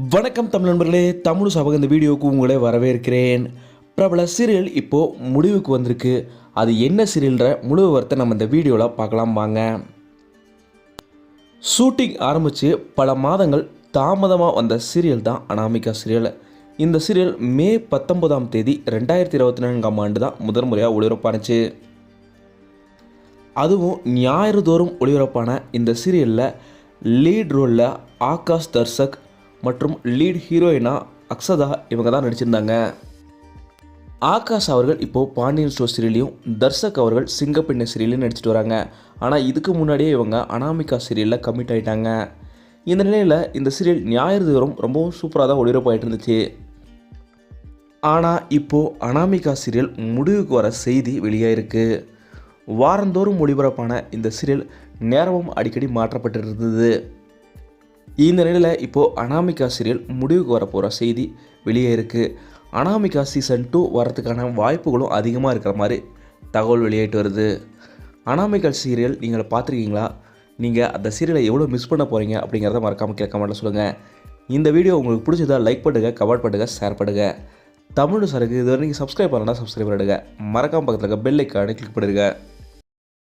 வணக்கம் தமிழ் நண்பர்களே தமிழ் சபக இந்த வீடியோவுக்கு உங்களை வரவேற்கிறேன். பிரபல சீரியல் இப்போது முடிவுக்கு வந்திருக்கு. அது என்ன சீரியல்ன்ற முழு விவரத்தை நம்ம இந்த வீடியோவில் பார்க்கலாம் வாங்க. ஷூட்டிங் ஆரம்பித்து பல மாதங்கள் தாமதமாக வந்த சீரியல் தான் அனாமிகா சீரியல். இந்த சீரியல் மே பத்தொன்பதாம் தேதி ரெண்டாயிரத்தி இருபத்தி நான்காம் ஆண்டு தான் முதல் முறையாக ஒளிபரப்பானுச்சு அதுவும் ஞாயிறு தோறும் ஒளிபரப்பான இந்த சீரியலில் லீட் ரோலில் ஆகாஷ் தர்சக் மற்றும் லீட் ஹீரோயினா அக்ஷதா இவங்க தான் நடிச்சிருந்தாங்க. ஆகாஷ் அவர்கள் இப்போது பாண்டியன் ஸ்டோர் சீரியலையும் தர்சக் அவர்கள் சிங்கப்பெண்ணை சீரியலையும் நடிச்சிட்டு வராங்க. ஆனால் இதுக்கு முன்னாடியே இவங்க அனாமிகா சீரியலில் கமிட் ஆயிட்டாங்க. இந்த நிலையில் இந்த சீரியல் ஞாயிறு தோறும் ரொம்பவும் சூப்பராக தான் ஒளிபரப்பாயிட்டு இருந்துச்சு. ஆனால் இப்போது அனாமிகா சீரியல் முடிவுக்கு வர செய்தி வெளியாயிருக்கு. வாரந்தோறும் ஒளிபரப்பான இந்த சீரியல் நேரமும் அடிக்கடி மாற்றப்பட்டு இருந்தது. இந்த நிலையில் இப்போது அனாமிகா சீரியல் முடிவுக்கு வரப்போகிற செய்தி வெளியே இருக்குது அனாமிகா சீசன் டூ வரத்துக்கான வாய்ப்புகளும் அதிகமாக இருக்கிற மாதிரி தகவல் வெளியிட்டு வருது. அனாமிகா சீரியல் நீங்கள் பார்த்துருக்கீங்களா? நீங்கள் அந்த சீரியலை எவ்வளோ மிஸ் பண்ண போகிறீங்க அப்படிங்கிறத மறக்காமல் கேட்க மாட்டேன் சொல்லுங்கள் இந்த வீடியோ உங்களுக்கு பிடிச்சதா லைக் பண்ணுங்கள் கமெண்ட் பண்ணுங்கள் ஷேர் பண்ணுங்கள் தமிழ் சரக்கு இது வரைக்கும் சப்ஸ்கிரைப் பண்ணலாம் சப்ஸ்கிரைப் பண்ணிடுங்க. மறக்காமல் பக்கத்தில் இருக்க பெல் ஐக்கானை கிளிக் பண்ணிடுங்க.